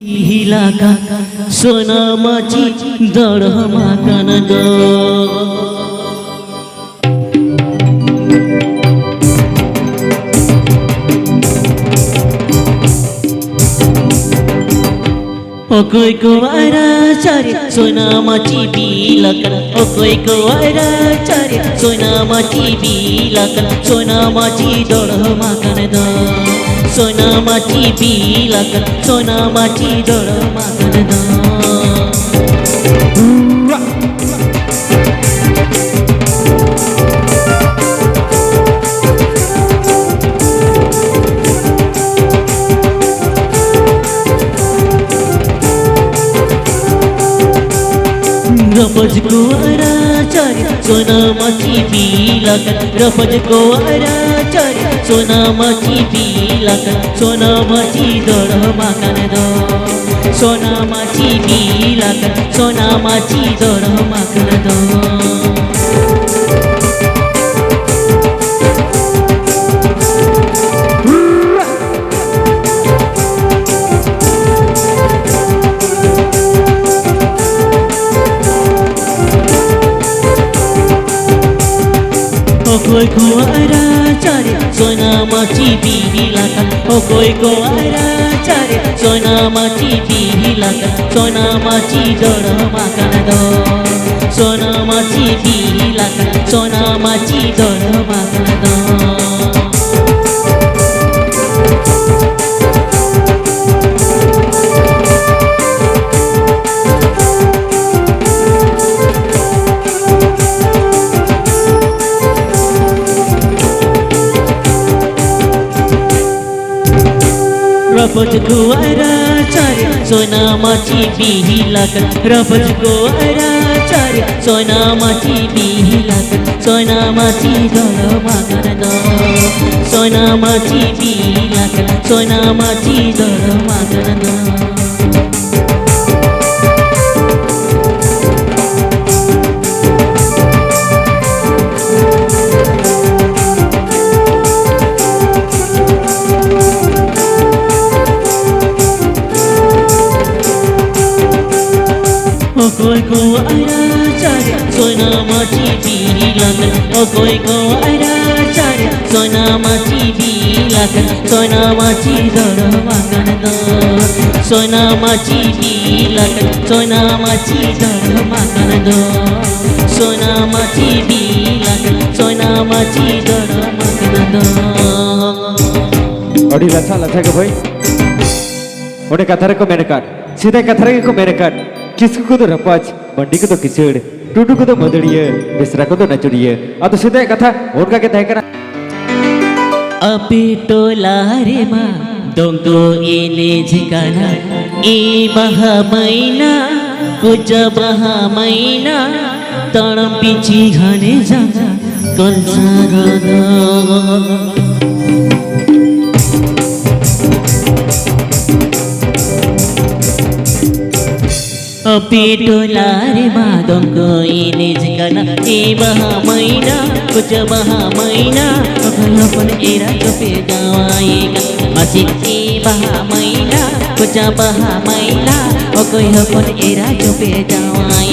হিলাকা সোনামাচি দড়মা কানগ অকই কোয়ারা চারে সোনামাচি বিলাকা অকই কোয়ারা চারে সোনামাচি বিলাকা সোনামাচি দড়মা কানগ सोना माची बी लागल सोनामाची डोळ मागल गपज कुवारा सोनामाची बिलकन रफज को आराचार्य सोनामाची बिलकन सोनामाची दडमा कनग सोनामाची बिलकन सोनामाची Okoi koara chare soina machi bihilaka Okoi koara chare soina machi bihilaka Soina machi doro makana do Soina machi bihilaka Soina machi doro রবজ গুয়ারা চার, সোনা মাছি বিহিলাক রবজ গুয়ারা চার, সোনা মাছি বিহিলাক সোনা মাছি দল মাগার দ সোনা মাছি বিহিলাক সোনা মাছি দল মাগার দা Okoy ko aracharya sonaमाची बिहिलाकन Okoy ko aracharya सोनामाची बिहिलाकन सोनामाची दडमा कनद सोनामाची बिहिलाकन सोनामाची दडमा कनद सोनामाची बिहिलाकन सोनामाची दडमा कनद Odi lacha lacha ke boy. Ode kathar ko menekat. किसको तो रपाच बंडी को तो किचड़ टूटू को तो मदड़िया बिसरा को तो नचड़िया आ तो सीधा कथा और उनका के तय करा अपी टोला रे मा दोंगो इने झिकाना ई महा महीना कुछ महा महीना पिची घने जाना कल सारा পেটোলার মাদম কইনে জিকানা এ মহা মাইনা কুচ মহা মাইনা তখন আপন এরা চপে যাওয়াই মাঝে এ মহা মাইনা কুচ মহা মাইনা ও কই হপন এরা চপে যাওয়াই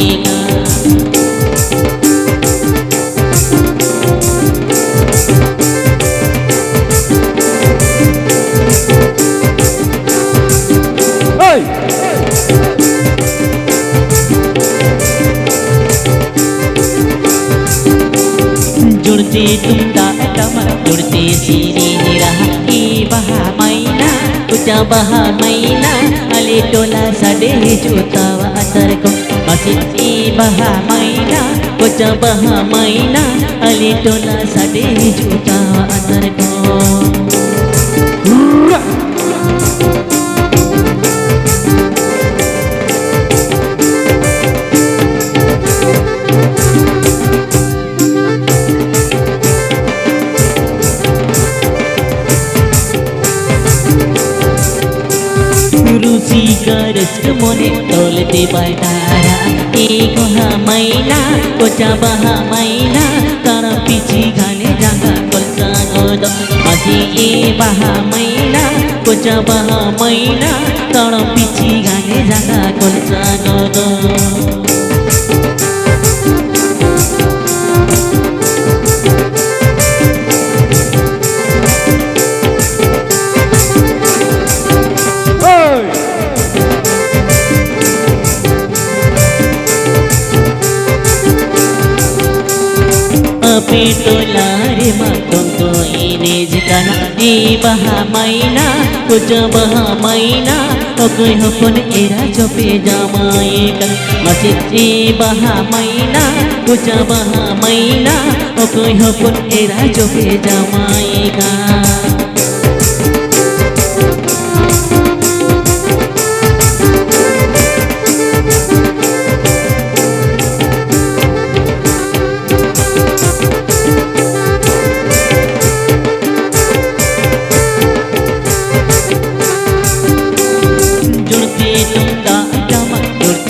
Hey! टमर जुड्ते सिरी निराहा ए बहा मैना उचा बहा मैना अले टोला साडे जोतावा अतरको मासी ए बहा मैना उचा बहा मैना अले टोला साडे जोतावा अतरको रुचि দুষ্ট মনে টোল দেবায় তারা এ গোহা মাইনা কোটা বাহা মাইনা, তারা পিছি গানে রাঙা কলসা গোদ। আজি এ বাহা মাইনা কোটা বাহা মাইনা, তারা পিছি গানে রাঙা কলসা গোদ। Api tulari matong ko inis ka na Ibaha maina kuca baha maina Okoy hokon era chope jamai ka masih ibaha maina kuca baha maina Okoy hokon era chope jamai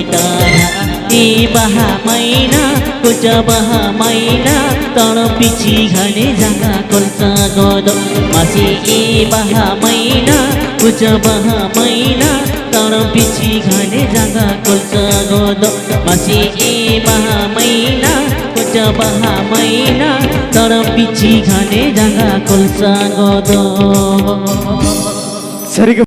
ए बहा मैना कुच बहा मैना तर पिछि घने जागा कोल्सा गोदो मासी ए बहा मैना कुच बहा मैना तर पिछि घने जागा कोल्सा गोदो मासी ए बहा मैना कुच बहा मैना तर पिछि घने जागा कोल्सा गोदो